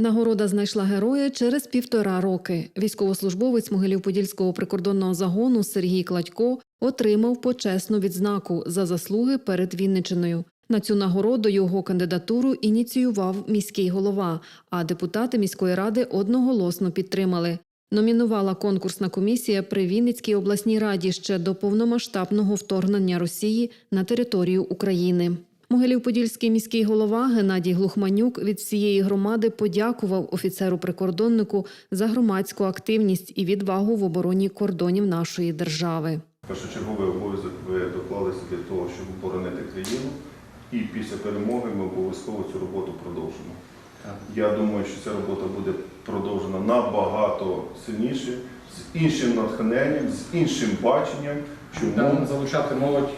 Нагорода знайшла героя через півтора роки. Військовослужбовець Могилів-Подільського прикордонного загону Сергій Кладько отримав почесну відзнаку за заслуги перед Вінничиною. На цю нагороду його кандидатуру ініціював міський голова, а депутати міської ради одноголосно підтримали. Номінувала конкурсна комісія при Вінницькій обласній раді ще до повномасштабного вторгнення Росії на територію України. Могилів-Подільський міський голова Геннадій Глухманюк від всієї громади подякував офіцеру-прикордоннику за громадську активність і відвагу в обороні кордонів нашої держави. Першочерговий обов'язок ви доклалися для того, щоб оборонити країну, і після перемоги ми обов'язково цю роботу продовжимо. Я думаю, що ця робота буде продовжена набагато сильніше, з іншим натхненням, з іншим баченням. Чому залучати молодь.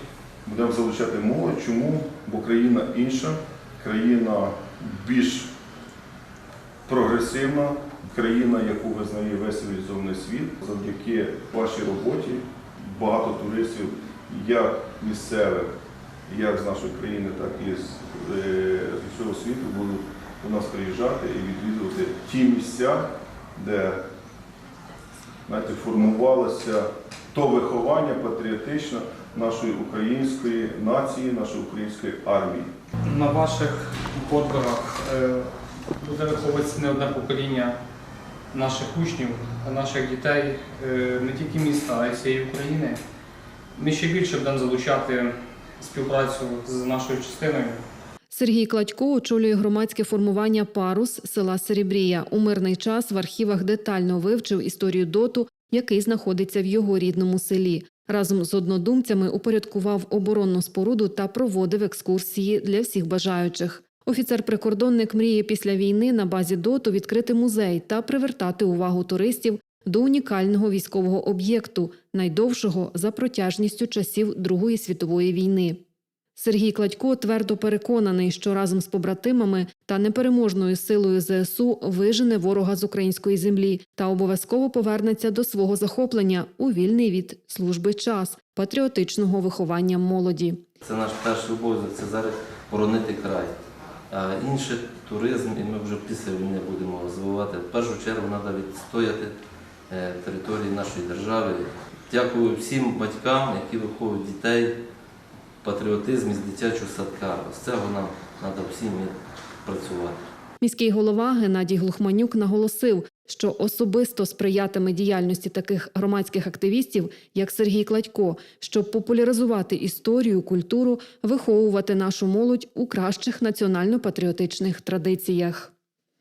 Будемо залучати молодь? Чому? Бо країна інша, країна більш прогресивна, країна, яку визнає весь цивілізований світ. Завдяки вашій роботі багато туристів, як місцевих, як з нашої країни, так і з, е, усього світу будуть до нас приїжджати і відвідувати ті місця, де знаєте, формувалося то виховання патріотичне нашої української нації, нашої української армії. На ваших подвигах буде виховуватися не одне покоління наших учнів, наших дітей, е, не тільки міста, а й всієї України. Ми ще більше будемо залучати співпрацю з нашою частиною. Сергій Кладько очолює громадське формування Парус села Серебрія. У мирний час в архівах детально вивчив історію доту, який знаходиться в його рідному селі. Разом з однодумцями упорядкував оборонну споруду та проводив екскурсії для всіх бажаючих. Офіцер-прикордонник мріє після війни на базі доту відкрити музей та привертати увагу туристів до унікального військового об'єкту, найдовшого за протяжністю часів Другої світової війни. Сергій Кладько твердо переконаний, що разом з побратимами та непереможною силою ЗСУ вижене ворога з української землі та обов'язково повернеться до свого захоплення у вільний від служби час патріотичного виховання молоді. Це наш перший обов'язок, це зараз боронити край. А інше туризм, і ми вже після війни будемо розвивати. В першу чергу треба відстояти е, території нашої держави. Дякую всім батькам, які виховують дітей, патріотизм із дитячого садка. З цього нам треба всім працювати. Міський голова Геннадій Глухманюк наголосив, що особисто сприятиме діяльності таких громадських активістів, як Сергій Кладько, щоб популяризувати історію, культуру, виховувати нашу молодь у кращих національно-патріотичних традиціях.